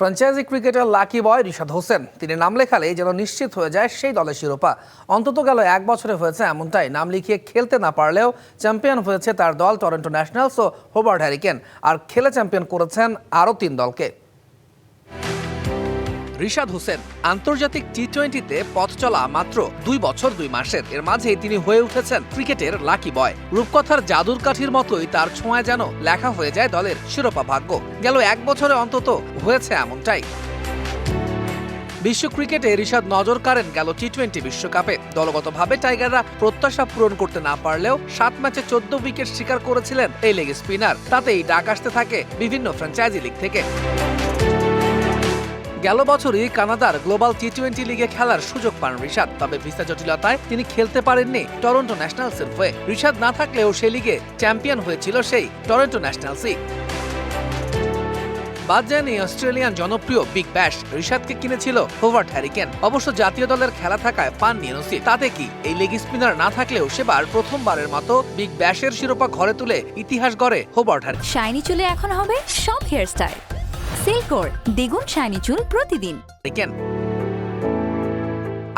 Franchise cricketer lucky boy Rishad Hossain. তিনি নাম লেখালেই যেন নিশ্চিত হয়ে যায় সেই দলের শিরোপা। অন্তত গেল এক বছরে হয়েছে এমনটাই। নাম লিখিয়ে খেলতে না পারলেও চ্যাম্পিয়ন হয়েছে তার দল টরন্টো ন্যাশনালস ও হোবার্ট হ্যারিকেন। আর খেলে চ্যাম্পিয়ন করেছেন আরও তিন দলকে। রিশাদ হোসেন আন্তর্জাতিক টি টোয়েন্টিতে পথ চলা মাত্র দুই বছর দুই মাসের। এর মাঝেই তিনি হয়ে উঠেছেন ক্রিকেটের লাকি বয়। রূপকথার জাদুর কাঠির মতোই তার ছোঁয়ায় যেন লেখা হয়ে যায় দলের শিরোপা ভাগ্য। গেল এক বছরে অন্তত হয়েছে এমনটাই। বিশ্ব ক্রিকেটে ঋষাদ নজর কাড়েন গেল টি টোয়েন্টি বিশ্বকাপে। দলগতভাবে টাইগাররা প্রত্যাশা পূরণ করতে না পারলেও সাত ম্যাচে চোদ্দ উইকেট শিকার করেছিলেন এই লেগ স্পিনার। তাতেই ডাক আসতে থাকে বিভিন্ন ফ্র্যাঞ্চাইজি লিগ থেকে। গেল বছরই কানাডার গ্লোবাল টি টোয়েন্টি লিগে খেলার সুযোগ পান ঋষাদ তবে ভিসা জটিলতায় তিনি খেলতে পারেননি টরন্টো ন্যাশনালসের হয়ে। ঋষাদ না থাকলেও সে লিগে চ্যাম্পিয়ন হয়েছিল সেই টরন্টো ন্যাশনালসই। বাদ যায়নি অস্ট্রেলিয়ান জনপ্রিয় বিগ ব্যাশ। ঋষাদকে কিনেছিল হোভার্ট হ্যারিকেন। অবশ্য জাতীয় দলের খেলা থাকায় পান পাননি এনওসি তাতে কি, এই লেগ স্পিনার না থাকলেও সেবার প্রথমবারের মতো বিগ ব্যাশের শিরোপা ঘরে তুলে ইতিহাস গড়ে হোভার্ট হ্যারিকেন। শাইনি চুলে এখন হবে সব হেয়ারস্টাইল। সিল্কোর দ্বিগুণ শাইনি চুল প্রতিদিন। রিকেন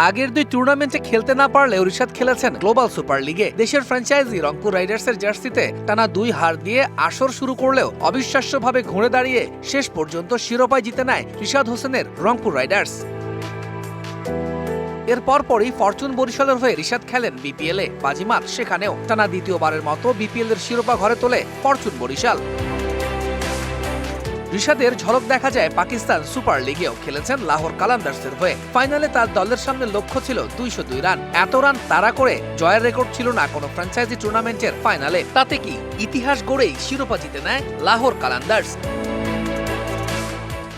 আগের দুই টুর্নামেন্টে খেলতে না পারলেও ঋষাদ খেলেছেন গ্লোবাল সুপার লিগে দেশের ফ্র্যাঞ্চাইজি রংপুর রাইডার্সের জার্সিতে টানা দুই হার দিয়ে আসর শুরু করলেও অবিশ্বাস্যভাবে ঘুরে দাঁড়িয়ে শেষ পর্যন্ত শিরোপায় জিতে নেয় ঋষাদ হোসেনের রংপুর রাইডার্স এর পরপরই ফরচুন বরিশালের হয়ে ঋষাদ খেলেন বিপিএল বাজিমাত সেখানেও টানা দ্বিতীয়বারের মতো বিপিএল এর শিরোপা ঘরে তোলে ফরচুন বরিশাল। ঋষাদের ঝলক দেখা যায় পাকিস্তান সুপার লিগেও খেলেছেন লাহোর কালান্দার্সের হয়ে। ফাইনালে তার দলের সামনে লক্ষ্য ছিল দুইশো দুই রান। এত রান তাড়া করে জয়ের রেকর্ড ছিল না কোনো ফ্র্যাঞ্চাইজি টুর্নামেন্টের ফাইনালে। তাতে কি ইতিহাস গড়েই শিরোপা জিতে নেয় লাহোর কালান্দার্স?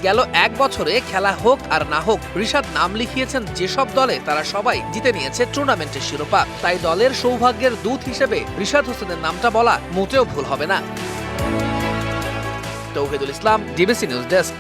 গেল এক বছরে খেলা হোক আর না হোক ঋষাদ নাম লিখিয়েছেন যেসব দলে তারা সবাই জিতে নিয়েছে টুর্নামেন্টের শিরোপা। তাই দলের সৌভাগ্যের দূত হিসেবে ঋষাদ হোসেনের নামটা বলা মোটেও ভুল হবে না। Touhidul Islam DBC news desk.